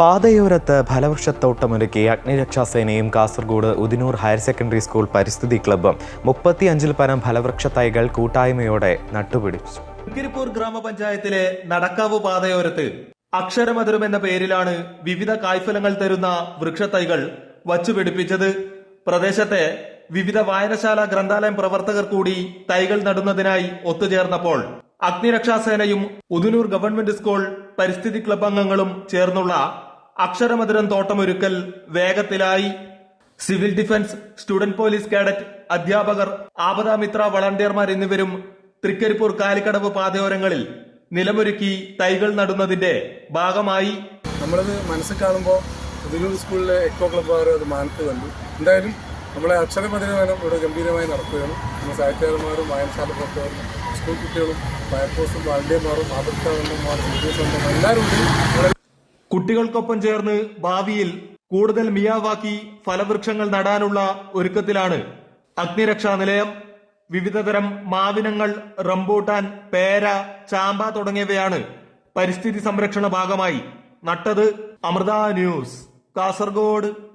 പാതയോരത്ത് ഫലവൃക്ഷത്തോട്ടമൊരുക്കി അഗ്നിരക്ഷാസേനയും Kasaragod Udinur higher secondary school പരിസ്ഥിതി ക്ലബ്ബും മുപ്പത്തിയഞ്ചിൽ പരം ഫലവൃക്ഷ തൈകൾ കൂട്ടായ്മയോടെ നട്ടുപിടിപ്പിച്ചു. കിരിപ്പൂർ ഗ്രാമപഞ്ചായത്തിലെ നടക്കാവ് പാതയോരത്ത് അക്ഷരമധുരം എന്ന പേരിലാണ് വിവിധ കായ്ഫലങ്ങൾ തരുന്ന വൃക്ഷത്തൈകൾ വച്ചുപിടിപ്പിച്ചത്. പ്രദേശത്തെ വിവിധ വായനശാല ഗ്രന്ഥാലയം പ്രവർത്തകർ കൂടി തൈകൾ നടുന്നതിനായി ഒത്തുചേർന്നപ്പോൾ അഗ്നിരക്ഷാസേനയും ഉദിനൂർ ഗവൺമെന്റ് സ്കൂൾ പരിസ്ഥിതി ക്ലബ് അംഗങ്ങളും ചേർന്നുള്ള അക്ഷരമധുരം തോട്ടമൊരുക്കൽ വേഗത്തിലായി. Civil defence student police cadet അധ്യാപകർ ആപദാമിത്ര വളണ്ടിയർമാർ എന്നിവരും തൃക്കരിപ്പൂർ കാലിക്കടവ് പാതയോരങ്ങളിൽ നിലമൊരുക്കി തൈകൾ നടുന്നതിന്റെ ഭാഗമായി. നമ്മളത് മനസ്സിൽ കാണുമ്പോൾ സ്കൂളിലെ എക്കോ ക്ലബ്ബുകാർ അത് മാനത്ത് കണ്ടു. എന്തായാലും നമ്മളെ അക്ഷരമതിരവനം ഇവിടെ ഗംഭീരമായി നടക്കുകയാണ്. നമ്മൾ സാഹിത്യകാരന്മാരും വായനശാല പ്രവർത്തകരും സ്കൂൾ കുട്ടികളും ഫയർഫോഴ്സും വാളണ്ടിയർമാരും വിദ്യാസംഘം എല്ലാവരും കുട്ടികൾക്കൊപ്പം ചേർന്ന് ഭാവിയിൽ കൂടുതൽ മിയാവാക്കി ഫലവൃക്ഷങ്ങൾ നടാനുള്ള ഒരുക്കത്തിലാണ് അഗ്നിരക്ഷാ നിലയം. വിവിധതരം മാവിനങ്ങൾ റംബൂട്ടാൻ പേര ചാമ്പ തുടങ്ങിയവയാണ് പരിസ്ഥിതി സംരക്ഷണ ഭാഗമായി നട്ടത്. അമൃത ന്യൂസ് കാസർഗോഡ്.